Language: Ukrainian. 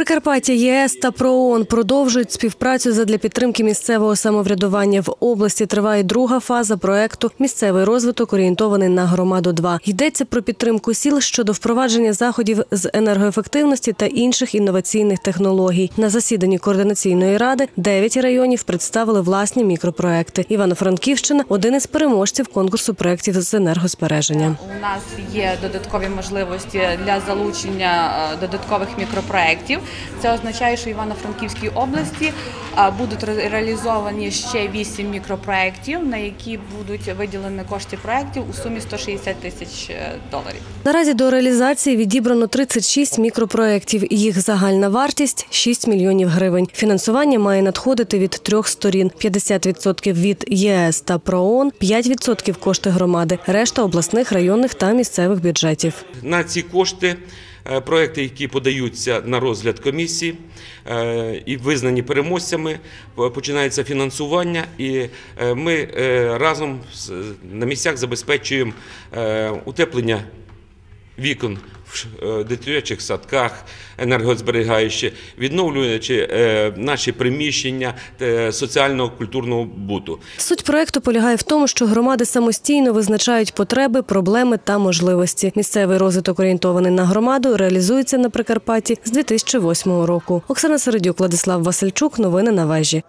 Прикарпаття ЄС та ПРООН продовжують співпрацю задля підтримки місцевого самоврядування в області. Триває друга фаза проекту Місцевий розвиток орієнтований на громаду. 2 йдеться про підтримку сіл щодо впровадження заходів з енергоефективності та інших інноваційних технологій. На засіданні координаційної ради 9 районів представили власні мікропроекти. Івано-Франківщина один із переможців конкурсу проєктів з енергозбереження. У нас є додаткові можливості для залучення е, додаткових мікропроєктів. Це означає, що в Івано-Франківській області будуть ре- реалізовані ще 8 мікропроєктів, на які будуть виділені кошти проєктів у сумі 160 тисяч е, доларів. Наразі до реалізації відібрано 36 мікропроєктів. Їх загальна вартість 6 мільйонів гривень. Фінансування має надходити від трьох сторін: 50% від ЄС та ПРООН, 5% кошти громади, решта обласних, районних та місцевих бюджетів. На ці кошти проекти, які подаються на розгляд комісії е, і визнані переможцями, починається фінансування, і е, ми е, разом на місцях забезпечуємо е, утеплення вікон в е, дитячих садках, енергозберігаючи, відновлюючи е, наші приміщення е, соціального культурного буту. Суть проекту полягає в тому, що громади самостійно визначають потреби, проблеми та можливості. Місцевий розвиток орієнтований на громаду реалізується на Прикарпатті з 2008 року. Оксана Середюк, Владислав Васильчук. Новини на вежі.